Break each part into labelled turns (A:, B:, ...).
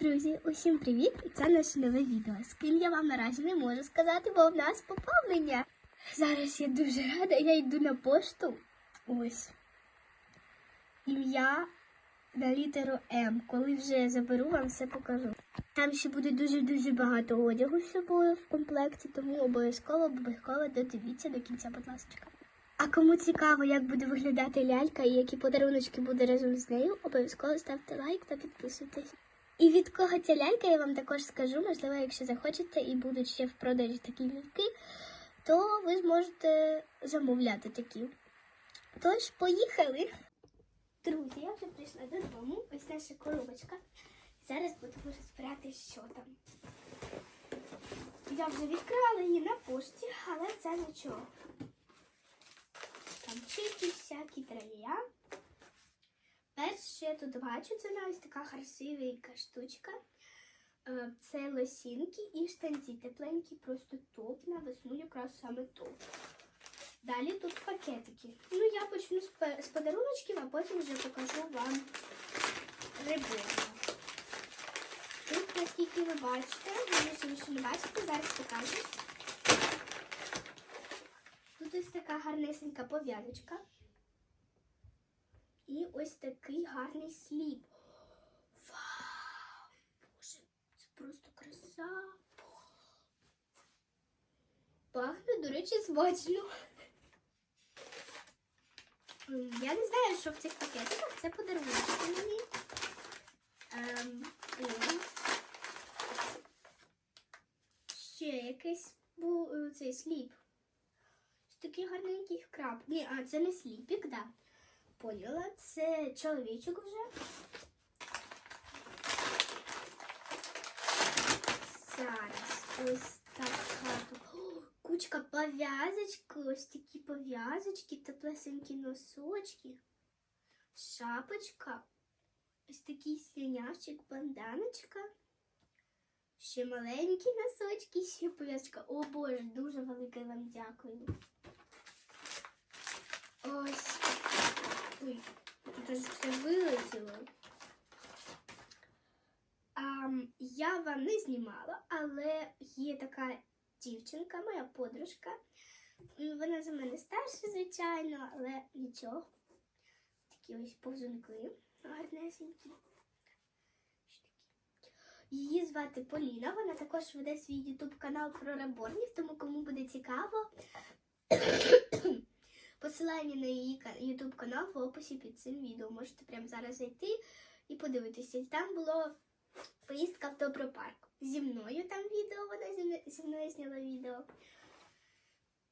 A: Друзі, усім привіт! І це наше нове відео. З ким я вам наразі не можу сказати, бо в нас поповнення. Зараз я дуже рада, я йду на пошту. Ось. Ім'я на літеру М. Коли вже заберу, вам все покажу. Там ще буде дуже-дуже багато одягу з собою в комплекті, тому обов'язково обов'язково додивіться до кінця, будь ласка. А кому цікаво, як буде виглядати лялька і які подаруночки буде разом з нею, обов'язково ставте лайк та підписуйтесь. І від кого ця лялька, я вам також скажу, можливо, якщо захочете і будуть ще в продажі такі ляльки, то ви зможете замовляти такі. Тож, поїхали! Друзі, я вже прийшла додому. Ось наша коробочка. Зараз будемо розбирати, що там. Я вже відкрила її на пошті, але це нічого. Там чики всякі тралія. Перше, я тут бачу, це навіть така красивенька штучка. Е, Це лосінки і штанці тепленькі, просто топ на весну, якраз саме топ. Далі тут пакетики. Ну, я почну з, подаруночків, а потім вже покажу вам рибу. Тут, наскільки ви бачите, ви ще не бачите, зараз покажу. Тут ось така гарнесенька пов'язочка. І ось такий гарний сліп. Вау! Боже, це просто краса. Пахне, до речі, смачно. Я не знаю, що в цих пакетиках. Це подарунки мені. Ем, ще якийсь був цей сліп. Такий гарненький краб. Ні, а це не сліпік, да. Поняла, це чоловічок вже. Зараз ось така. Кучка пов'язочки, ось такі пов'язочки, теплесенькі носочки, шапочка, ось такий слінявчик, банданочка. Ще маленькі носочки, ще пов'язочка. О Боже, дуже велике вам дякую. Ось. Ой, тут все вилетіло. А, я вам не знімала, але є така дівчинка, моя подружка. Вона за мене старша, звичайно, але нічого. Такі ось повзунки гарнесенькі. Її звати Поліна. Вона також веде свій ютуб канал про реборнів, тому кому буде цікаво. Посилання на її ютуб канал в описі під цим відео. Можете прямо зараз зайти і подивитися. Там було поїздка в Добропарк. Зі мною там відео, вона зі мною, зняла відео.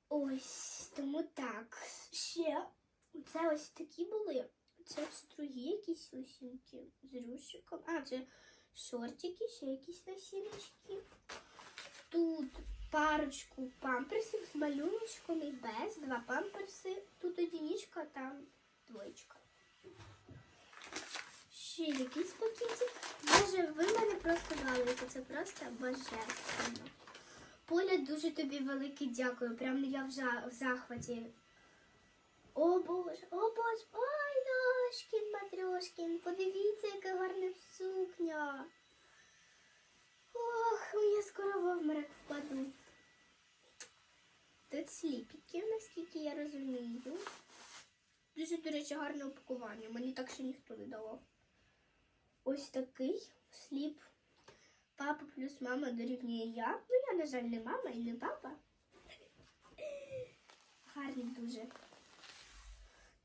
A: Ось, тому так. Ще це ось такі були. Це ось другі якісь лосінки з рушиком. А, це шортики, ще якісь лосіночки. Тут парочку памперсів з малюночком і без. Два памперси. Тут одиничка, там двоєчка. Ще якийсь пакетик. Боже, ви мене просто балуєте. Це просто божественно. Поля, дуже тобі велике дякую. Прям я в, захваті. О Боже, о Боже, ой, Дошкін, Матрьошкін, подивіться, яка гарна сукня. Ох, я скоро в обморок впаду. Тут сліпики, наскільки я розумію. Дуже, до речі, гарне упакування. Мені так ще ніхто не давав. Ось такий сліп. Папа плюс мама дорівнює я. Ну, я, на жаль, не мама і не папа. Гарний дуже.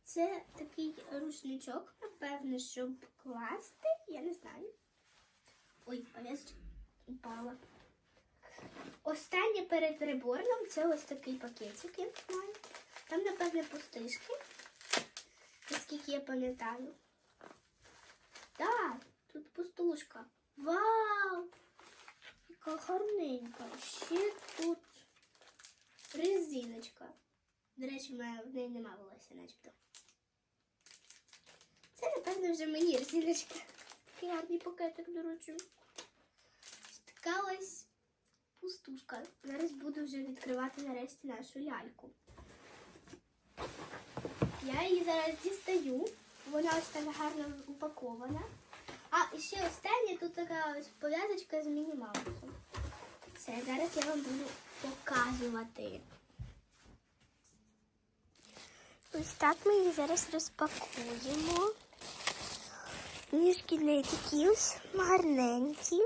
A: Це такий рушничок, напевно, щоб класти. Я не знаю. Ой, пов'язочка упала. Останнє перед реборном це ось такий пакетик. Там, напевне, пустишки, наскільки я пам'ятаю. Так, тут пустушка. Вау! Яка гарненька. Ще тут резиночка. До речі, в неї нема волосся, начебто. Це, напевно, вже мені резиночка. Такий гарний пакетик, до речі. Така пустушка. Зараз буду вже відкривати нарешті нашу ляльку. Я її зараз дістаю. Вона ось так гарно упакована. А, ще останнє, тут така ось пов'язочка з мінімалком. Все, зараз я вам буду показувати. Ось так ми їх зараз розпакуємо. Ніжки неї такі ось гарненькі.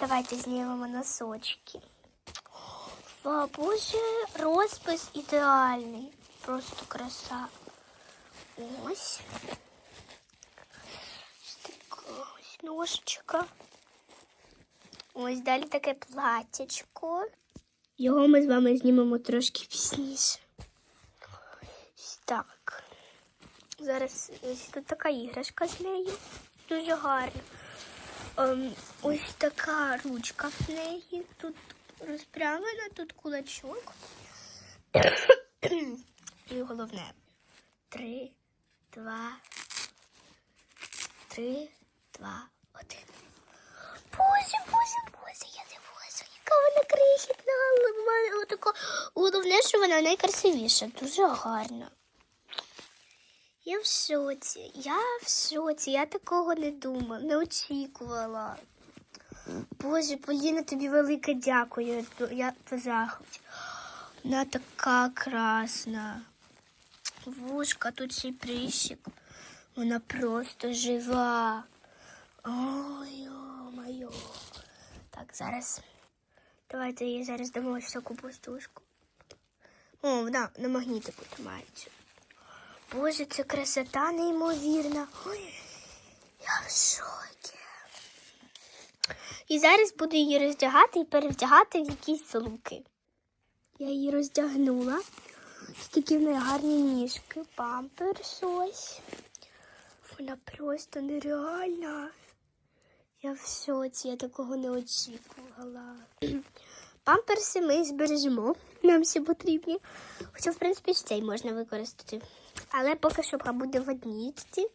A: Давайте знімемо носочки. О, Боже, розпис ідеальний. Просто краса. Ось. Ось ножичка. Ось далі таке платячко. Його ми з вами знімемо трошки пізніше. Ось так. Зараз ось тут така іграшка з нею. Дуже гарна. Ем, ось така ручка в неї. Тут розправлена, тут кулачок. І головне. Три, два, три, два, один. Боже, боже, боже, я не можу, яка вона крихітна, але в мене отака. Головне, що вона найкрасивіша, дуже гарна. Я в шоці, я в шоці, я такого не думала, не очікувала. Боже, Поліна, тобі велике дякую. Я по. Вона така красна. Вушка, тут ще прищик. Вона просто жива. Ой, моє. Так, зараз. Давайте їй зараз дамо таку пустушку. О, вона на магнітику тримається. Боже, це красота неймовірна. Ой, я в шокі. І зараз буду її роздягати і перевдягати в якісь луки. Я її роздягнула. Такі в неї гарні ніжки, памперс ось. Вона просто нереальна. Я в шоці, я такого не очікувала. Памперси ми збережемо, нам всі потрібні. Хоча, в принципі, ще й можна використати. Але поки що буде в однічці.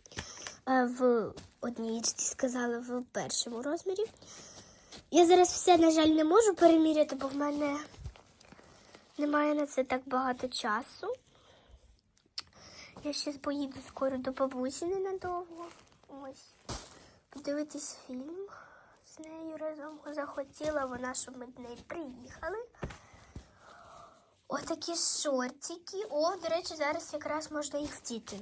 A: Е, В однічці сказала в першому розмірі. Я зараз все, на жаль, не можу переміряти, бо в мене немає на це так багато часу. Я ще поїду скоро до бабусі ненадовго. Ось. Подивитись фільм захотіла вона, щоб ми до неї приїхали. Отакі шортики. О, до речі, зараз якраз можна їх вдіти.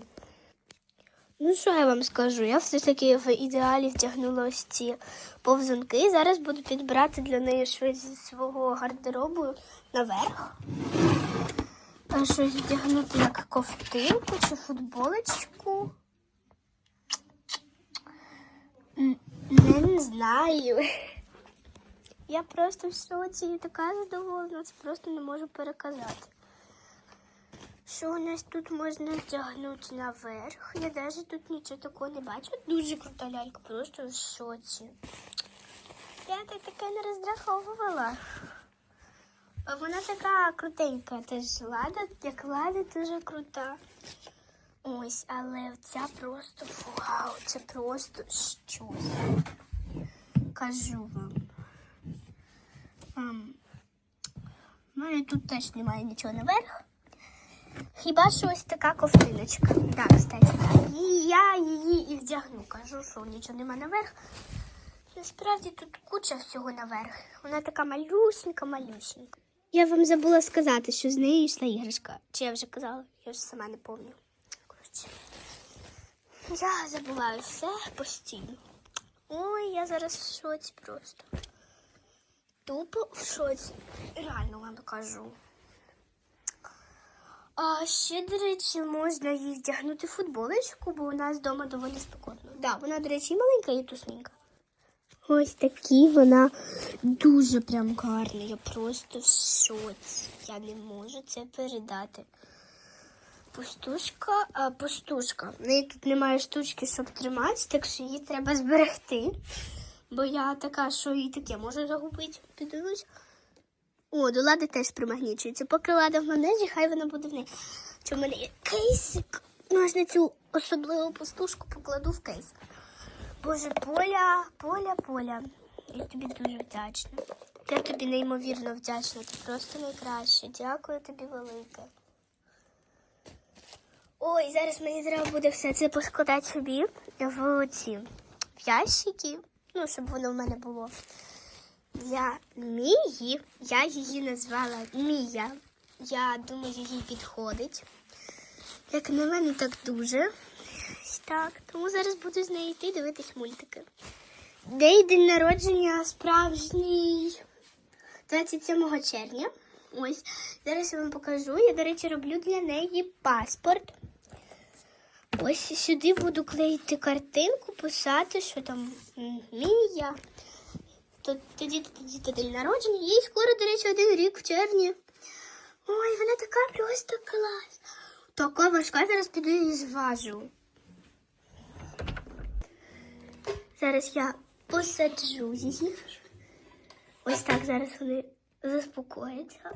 A: Ну, що я вам скажу? Я все ж таки в ідеалі втягнула ось ці повзунки. Зараз буду підбирати для неї щось зі свого гардеробу наверх. А Щось вдягнути як ковтинку чи футболочку. Не знаю. Я просто в шоці і така задоволена, це просто не можу переказати. Що у нас тут можна вдягнути наверх? Я навіть тут нічого такого не бачу. Дуже крута лялька, просто в шоці. Я так таке не розраховувала. Вона така крутенька, теж лада, як лада, дуже крута. Ось, але ця просто вау, це просто щось. Кажу вам. Ам, У мене тут теж немає нічого наверх. Хіба що ось така ковтиночка. Так, кстати. І я її і вдягну. Кажу, що нічого нема наверх. Насправді тут куча всього наверх. Вона така малюсенька, малюсенька. Я вам забула сказати, що з нею йшла іграшка. Чи я вже казала? Я вже сама не пам'ятаю. Коротше. Я забуваю все постійно. Ой, я зараз в шоці просто. Тупо в шоці. Реально вам кажу. А ще, до речі, можна їй вдягнути футболочку, бо у нас вдома доволі спекотно. Да, вона, до речі, маленька і тусненька. Ось такі вона дуже прям гарна. Я просто в шоці. Я не можу це передати. Пустушка, а пустушка. В неї тут немає штучки, щоб тримати, так що її треба зберегти. Бо я така, що і таке можу загубити. Піддивлюсь. О, до лади теж примагнічується. Поки лада в манежі, хай вона буде в неї. Чи в мене є кейсик? Можна цю особливу пустушку покладу в кейс. Боже, Поля, Поля, Поля. Я тобі дуже вдячна. Я тобі неймовірно вдячна. Ти просто найкраще. Дякую тобі велике. Ой, зараз мені треба буде все це поскладати собі в ці в ящики, ну, щоб воно в мене було. Для Мії, я її назвала Мія. Я думаю, їй підходить. Як на мене, так дуже. Так, тому зараз буду з нею йти дивитись мультики. День день народження справжній 27 червня. Ось зараз я вам покажу. Я, до речі, роблю для неї паспорт. Ось сюди буду клеїти картинку, писати, що там Мія. Тоді тоді то день народження. Їй скоро, до речі, один рік в червні. Ой, вона така просто клас. Така важка, зараз піду її зважу. Зараз я посаджу її. Ось так зараз вони заспокояться.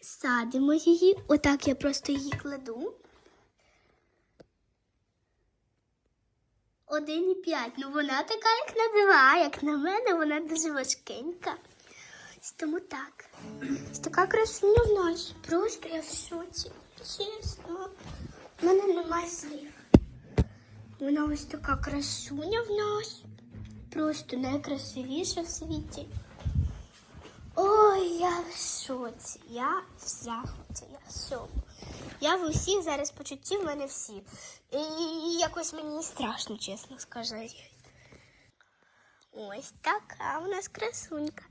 A: Садимо її. Отак я просто її кладу. 1,5. Ну вона така, як на два. Як на мене, вона дуже важкенька. Тому так. Така красуня в нас. Просто я в шоці. Чесно. У мене немає слів. Вона ось така красуня в нас. Просто найкрасивіша в світі. Ой, я в шоці. Я в захваті. Я в цьому. Я в усіх зараз почутті в мене всі. І якось мені страшно, чесно сказати. Ось така у нас красунька.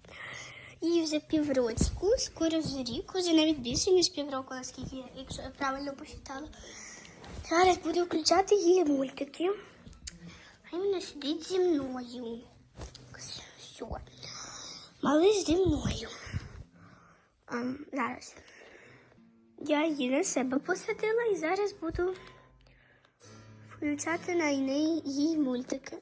A: Їй вже піврочку, скоро вже рік, вже навіть більше, ніж півроку, наскільки я, якщо я правильно посчитала. Зараз буду включати її мультики. А вона сидить зі мною. Все. Малиш зі мною. А, зараз. Я її на себе посадила і зараз буду включати на неї її мультики.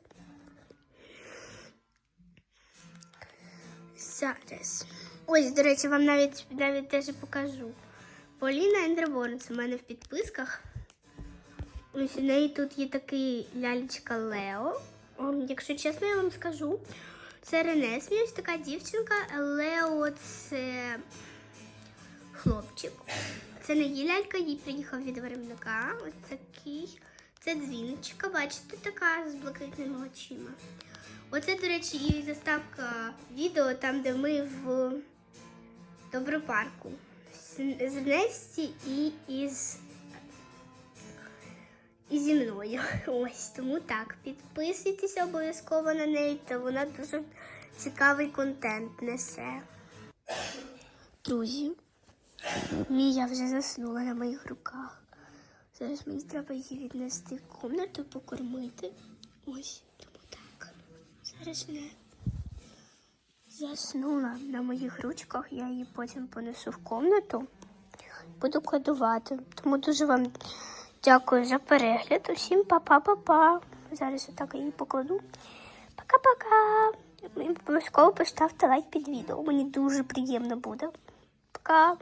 A: Зараз. Ось, до речі, вам навіть навіть теж покажу. Поліна Ендерборн, в мене в підписках. Ось у неї тут є такий лялечка Лео. Якщо чесно, я вам скажу. Це Ренесмі, ось така дівчинка. Лео це хлопчик. Це не її лялька, їй приїхав від виробника. Ось такий. Це дзвіночка, бачите, така з блакитними очима. Оце, до речі, і заставка відео там, де ми в Добропарку. З Несті і із і зі мною. Ось тому так. Підписуйтеся обов'язково на неї, та вона дуже цікавий контент несе. Друзі, Мія вже заснула на моїх руках. Зараз мені треба її віднести в кімнату, покормити. Ось тому так. Зараз вона заснула на моїх ручках, я її потім понесу в кімнату. Буду кладувати. Тому дуже вам дякую за перегляд. Усім па-па-па-па. Зараз отак її покладу. Пока-пока. Обов'язково поставте лайк під відео. Мені дуже приємно буде. Пока.